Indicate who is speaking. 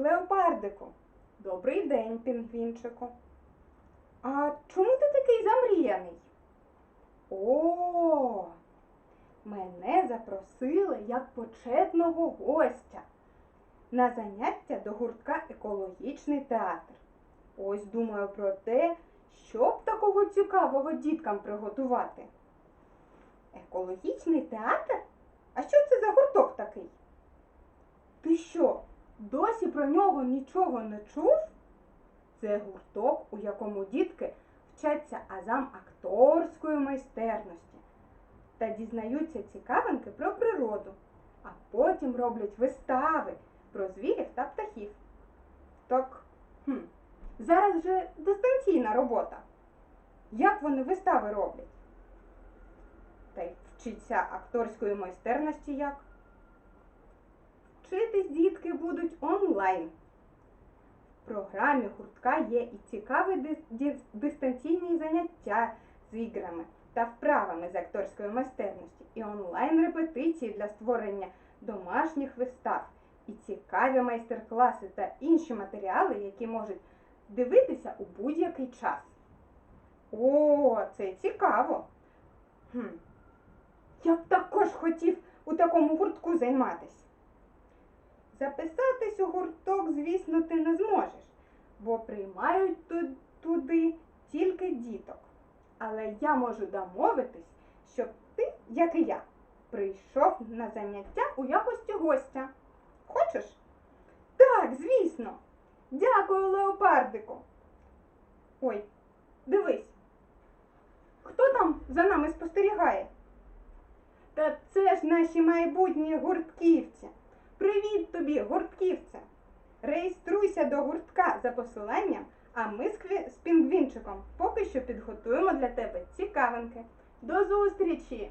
Speaker 1: леопардику. Добрий день, пінгвінчику. А чому ти такий замріяний? О, мене запросили як почетного гостя на заняття до гуртка екологічний театр. Ось думаю про те, що б такого цікавого діткам приготувати. Екологічний театр? А що це за гурток такий? Ти що, досі про нього нічого не чув? Це гурток, у якому дітки вчаться азам акторської майстерності та дізнаються цікавинки про природу, а потім роблять вистави про звірів та птахів. Так, хм, зараз же дистанційна робота. Як вони вистави роблять? Та й вчиться акторської майстерності як? Вчитись дітки будуть онлайн. В програмі гуртка є і цікаві дистанційні заняття з іграми та вправами з акторської майстерності, і онлайн-репетиції для створення домашніх вистав, і цікаві майстер-класи та інші матеріали, які можуть дивитися у будь-який час. О, це цікаво! Хм. Я б також хотів у такому гуртку займатися. Записатись у гурток, звісно, ти не зможеш, бо приймають туди тільки діток. Але я можу домовитись, щоб ти, як і я, прийшов на заняття у якості гостя. Хочеш? Так, звісно. Дякую, леопардику. Ой, дивись. Хто там за нами спостерігає? Та це ж наші майбутні гуртківці. До гуртка за посиланням, а ми з, пінгвінчиком поки що підготуємо для тебе цікавинки. До зустрічі!